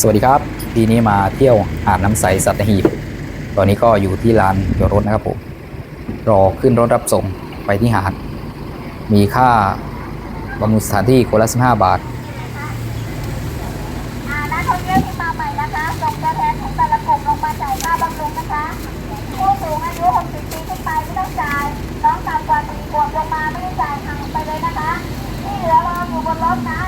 สวัสดีครับปีนี้มาเที่ยวหาดน้ำใสสัตหีบ ตอนนี้ก็อยู่ที่ลานจอดรถนะครับผม รอขึ้นรถรับส่งไปที่หาด มีค่าบำรุงสถานที่คนละ15 บาทอ่านักท่องเที่ยวที่มาใหม่นะคะส่งตัวแทนของแต่ละกลุ่มลงมาจ่ายค่าบำรุงนะคะผู้สูงอายุ 60 ปีขึ้นไปไม่ต้องจ่ายน้องต่ำกว่า4ขวบลงมาไม่ได้จ่ายห่างไปเลยนะคะ ที่เหลือรออยู่บนรถนะ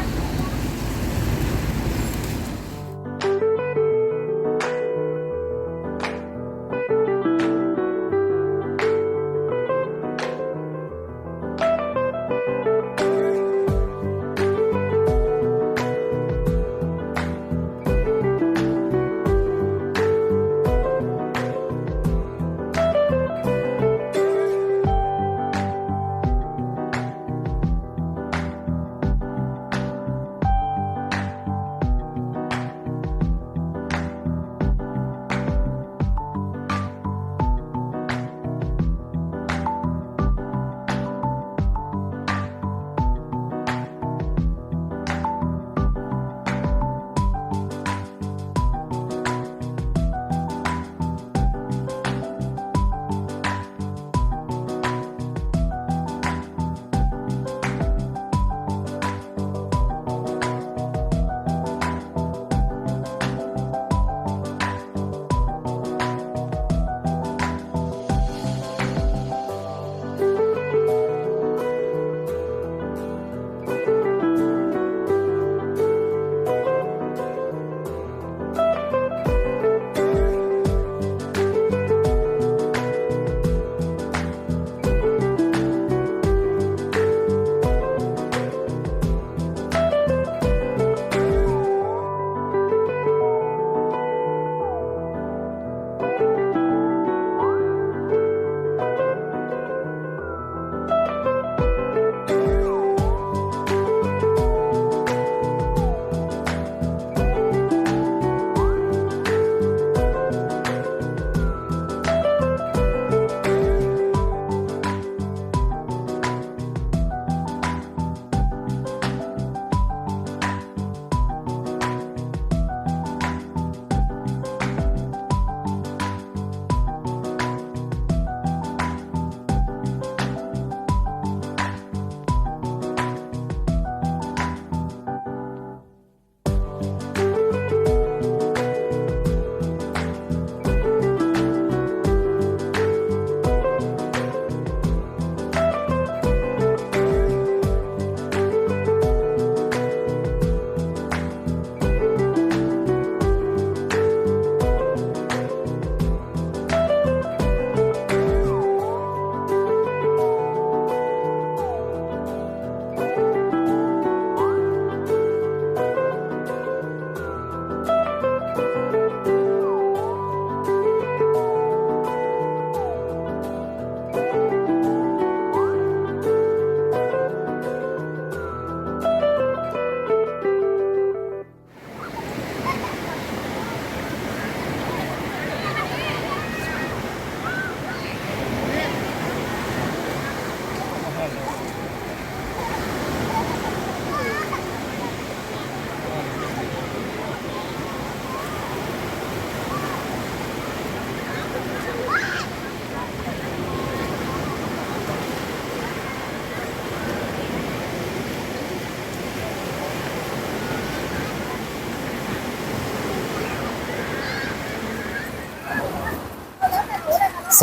ส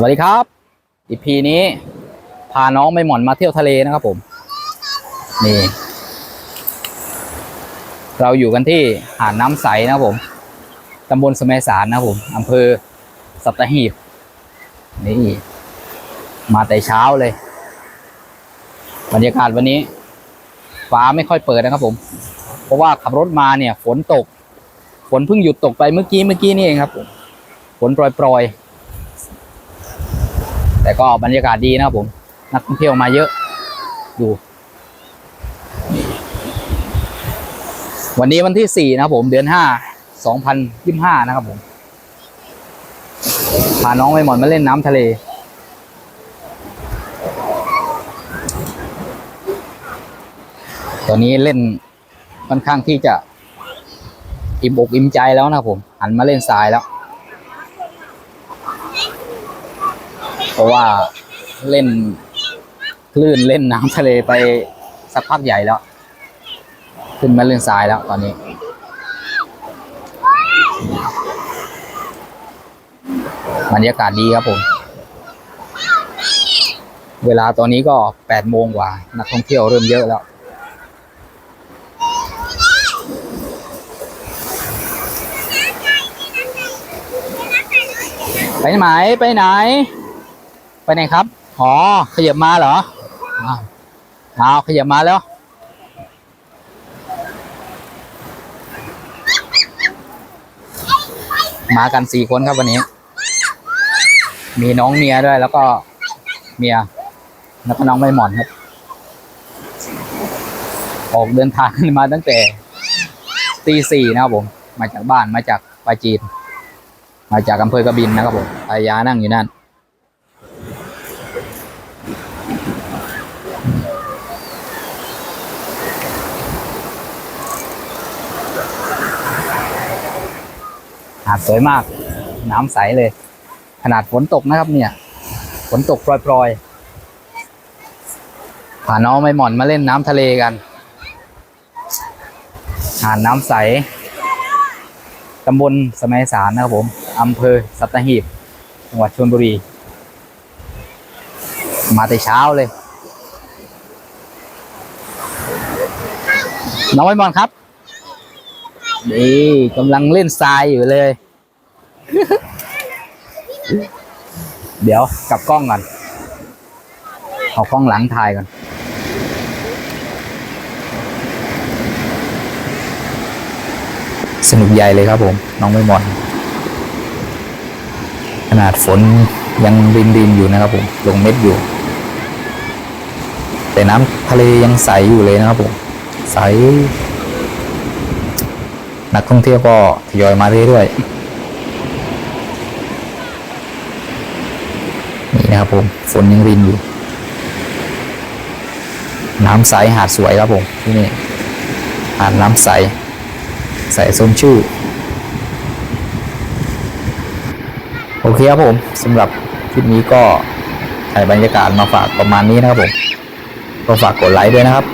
วัสดีครับ อีพีนี้ พาน้องไม่หม่อนมาเที่ยวทะเลนะครับผม นี่ เราอยู่กันที่หาดน้ำใสนะครับผมตำบลสมัยสารนะครับผมอำเภอสัตหีบ นี่ มาแต่เช้าเลย บรรยากาศวันนี้ ฟ้าไม่ค่อยเปิดนะครับผม เพราะว่าขับรถมาเนี่ย ฝนตก ฝนเพิ่งหยุดตกไปเมื่อกี้เมื่อกี้นี่เองครับผมฝนโปรยๆแต่ก็บรรยากาศดีนะครับผม นักท่องเที่ยวมาเยอะ ดู วันนี้วันที่สี่นะครับผมเดือนห้าสองพันยี่ห้านะครับผมพาน้องไปหมอนมาเล่นน้ำทะเล ตอนนี้เล่นค่อนข้างที่จะอิ่มอกอิ่มใจแล้วนะครับผมหันมาเล่นทรายแล้ว เพราะว่าเล่น คลื่นเล่นน้ำทะเลไปสักพักใหญ่แล้ว ขึ้นมาเล่อนทรายแล้วตอนนี้บรรยากาศดีครับผม เวลาตอนนี้ก็แปดโมงกว่า นักท่องเที่ยวเริ่มเยอะแล้ว ไปไหน ไปไหน ไปไหนครับ อ๋อ ขยับมาเหรอ เอาขยับมาแล้ว มากันสี่คนครับวันนี้ มีน้องเมียด้วยแล้วก็เมีย แล้วก็น้องไม่หมอนครับ ออกเดินทางมาตั้งแต่ตีสี่นะครับผม มาจากบ้านมาจากปาจีน มาจากอำเภอกระบินนะครับผมภรรยานั่งอยู่นั่นาดสวยมาก น้ำใสเลย ขนาดฝนตกนะครับ เนี่ย ฝนตกปล่อยๆพาน้องไม่หม่อนมาเล่นน้ำทะเลกันหาดน้ำใสตำบลสมัยสารนะครับผมอำเภอสัตหีบ จังหวัดชลบุรี มาแต่เช้าเลย น้องไอ้บอลครับ นี่กำลังเล่นทรายอยู่เลย เดี๋ยวกลับกล้องก่อน เอากล้องหลังถ่ายก่อน สนุกใหญ่เลยครับผม น้องไม่หมอนขนาดฝนยังรินรินอยู่นะครับผม ลงเม็ดอยู่ แต่น้ำทะเลยังใสอยู่เลยนะครับผม ใส นักท่องเที่ยวก็ทยอยมาเรื่อยๆ นะครับผมฝนยังรินอยู่ น้ำใสหาดสวยครับผมที่นี่หาดน้ำใส ใสส้มชื่อ โอเคครับผมสำหรับคลิปนี้ก็ถ่ายบรรยากาศมาฝากประมาณนี้นะครับผม ก็ฝากกดไลค์ด้วยนะครับ